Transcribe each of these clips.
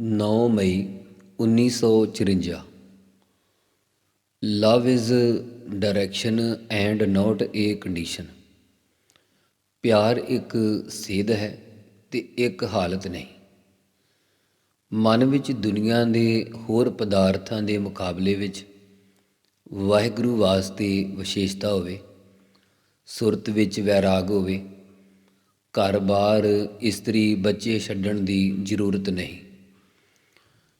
ਨੌ ਮਈ 1954 love is direction and not a condition ਪਿਆਰ ਇੱਕ ਸੇਧ ਹੈ ਤੇ ਇੱਕ ਹਾਲਤ ਨਹੀਂ। ਮਨ ਵਿੱਚ ਦੁਨੀਆ ਦੇ ਹੋਰ ਪਦਾਰਥਾਂ ਦੇ ਮੁਕਾਬਲੇ ਵਿੱਚ ਵਾਹਿਗੁਰੂ ਵਾਸਤੇ ਵਿਸ਼ੇਸ਼ਤਾ ਹੋਵੇ, ਸੁਰਤ ਵਿੱਚ ਵੈਰਾਗ ਹੋਵੇ, ਘਰ-ਬਾਰ ਇਸਤਰੀ ਬੱਚੇ ਛੱਡਣ ਦੀ ਜ਼ਰੂਰਤ ਨਹੀਂ।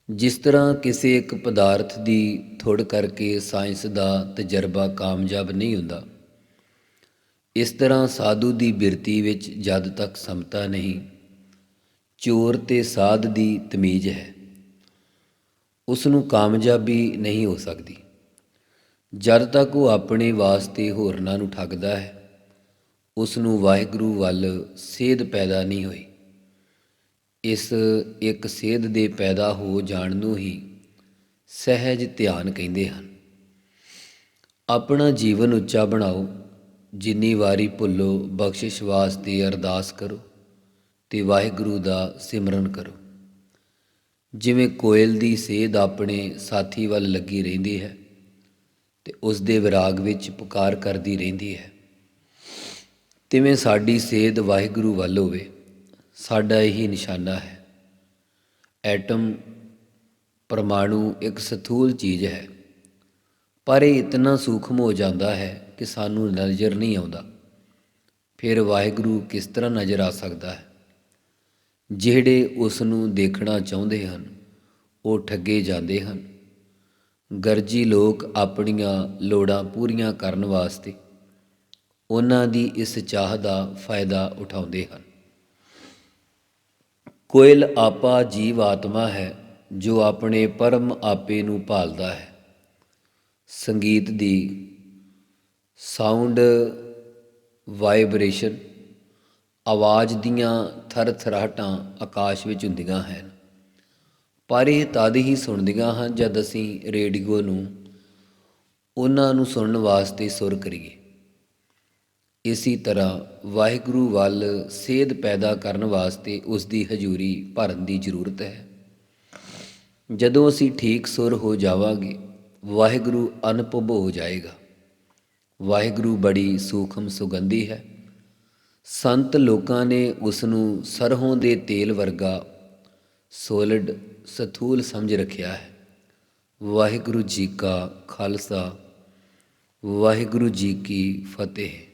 ਜਿਸ ਤਰ੍ਹਾਂ ਕਿਸੇ ਇੱਕ ਪਦਾਰਥ ਦੀ ਥੁੜ ਕਰਕੇ ਸਾਇੰਸ ਦਾ ਤਜਰਬਾ ਕਾਮਯਾਬ ਨਹੀਂ ਹੁੰਦਾ, ਇਸ ਤਰ੍ਹਾਂ ਸਾਧੂ ਦੀ ਬਿਰਤੀ ਵਿੱਚ ਜਦ ਤੱਕ ਸਮਤਾ ਨਹੀਂ, ਚੋਰ ਤੇ ਸਾਧ ਦੀ ਤਮੀਜ਼ ਹੈ। ਉਸ ਨੂੰ ਕਾਮਯਾਬੀ ਨਹੀਂ ਹੋ ਸਕਦੀ। ਜਦ ਤੱਕ ਉਹ ਆਪਣੇ ਵਾਸਤੇ ਹੋਰਨਾਂ ਨੂੰ ਠੱਗਦਾ ਹੈ ਉਸ ਨੂੰ ਵਾਹਿਗੁਰੂ ਵੱਲ ਸੇਧ ਪੈਦਾ ਨਹੀਂ ਹੋਈ। ਇਸ ਇੱਕ ਸੇਧ ਦੇ ਪੈਦਾ ਹੋ ਜਾਣ ਨੂੰ ਹੀ ਸਹਿਜ ਧਿਆਨ ਕਹਿੰਦੇ ਹਨ। ਆਪਣਾ ਜੀਵਨ ਉੱਚਾ ਬਣਾਓ, ਜਿੰਨੀ ਵਾਰੀ ਭੁੱਲੋ ਬਖਸ਼ਿਸ਼ ਵਾਸਤੇ ਅਰਦਾਸ ਕਰੋ ਤੇ ਵਾਹਿਗੁਰੂ ਦਾ ਸਿਮਰਨ ਕਰੋ। ਜਿਵੇਂ ਕੋਇਲ ਦੀ ਸੇਧ ਆਪਣੇ ਸਾਥੀ ਵੱਲ ਲੱਗੀ ਰਹਿੰਦੀ ਹੈ ਤੇ ਉਸ ਦੇ ਵਿਰਾਗ ਵਿੱਚ ਪੁਕਾਰ ਕਰਦੀ ਰਹਿੰਦੀ ਹੈ। ਤਿਵੇਂ ਸਾਡੀ ਸੇਧ ਵਾਹਿਗੁਰੂ ਵੱਲ ਹੋਵੇ। ਸਾਡਾ ਇਹੀ ਨਿਸ਼ਾਨਾ ਹੈ। ਐਟਮ ਪਰਮਾਣੂ ਇੱਕ ਸਥੂਲ ਚੀਜ਼ ਹੈ। ਪਰ ਇਹ ਇਤਨਾ ਸੂਖਮ ਹੋ ਜਾਂਦਾ ਹੈ ਕਿ ਸਾਨੂੰ ਨਜ਼ਰ ਨਹੀਂ ਆਉਂਦਾ। ਫਿਰ ਵਾਹਿਗੁਰੂ ਕਿਸ ਤਰ੍ਹਾਂ ਨਜ਼ਰ ਆ ਸਕਦਾ ਹੈ? ਜਿਹੜੇ ਉਸ ਨੂੰ ਦੇਖਣਾ ਚਾਹੁੰਦੇ ਹਨ, ਉਹ ਠੱਗੇ ਜਾਂਦੇ ਹਨ। ਗਰਜੀ ਲੋਕ ਆਪਣੀਆਂ ਲੋੜਾਂ ਪੂਰੀਆਂ ਕਰਨ ਵਾਸਤੇ ਉਹਨਾਂ ਦੀ ਇਸ ਚਾਹ ਦਾ ਫਾਇਦਾ ਉਠਾਉਂਦੇ ਹਨ। ਕੋਇਲ ਆਪਾ ਜੀਵ ਆਤਮਾ ਹੈ, ਜੋ ਆਪਣੇ ਪਰਮ ਆਪੇ ਨੂੰ ਭਾਲਦਾ ਹੈ। ਸੰਗੀਤ ਦੀ ਸਾਊਂਡ ਵਾਈਬ੍ਰੇਸ਼ਨ ਆਵਾਜ਼ ਦੀਆਂ ਥਰਥਰਾਹਟਾਂ ਆਕਾਸ਼ ਵਿੱਚ ਹੁੰਦੀਆਂ ਹਨ। ਪਰ ਇਹ ਤਦ ਹੀ ਸੁਣਦੀਆਂ ਹਨ ਜਦ ਅਸੀਂ ਰੇਡੀਓ ਨੂੰ ਉਹਨਾਂ ਨੂੰ ਸੁਣਨ ਵਾਸਤੇ ਸੁਰ ਕਰੀਏ। ਇਸੇ ਤਰ੍ਹਾਂ ਵਾਹਿਗੁਰੂ ਵੱਲ ਸੇਧ ਪੈਦਾ ਕਰਨ ਵਾਸਤੇ ਉਸ ਦੀ ਹਜ਼ੂਰੀ ਭਰਨ ਦੀ ਜ਼ਰੂਰਤ ਹੈ। ਜਦੋਂ ਅਸੀਂ ਠੀਕ ਸੁਰ ਹੋ ਜਾਵਾਂਗੇ, ਵਾਹਿਗੁਰੂ ਅਨੁਭਵ ਹੋ ਜਾਏਗਾ। ਵਾਹਿਗੁਰੂ ਬੜੀ ਸੂਖਮ ਸੁਗੰਧੀ ਹੈ। ਸੰਤ ਲੋਕਾਂ ਨੇ ਉਸ ਨੂੰ ਸਰਹੋਂ ਦੇ ਤੇਲ ਵਰਗਾ ਸੋਲਿਡ ਸਥੂਲ ਸਮਝ ਰੱਖਿਆ ਹੈ। ਵਾਹਿਗੁਰੂ ਜੀ ਕਾ ਖਾਲਸਾ, ਵਾਹਿਗੁਰੂ ਜੀ ਕੀ ਫਤਿਹ।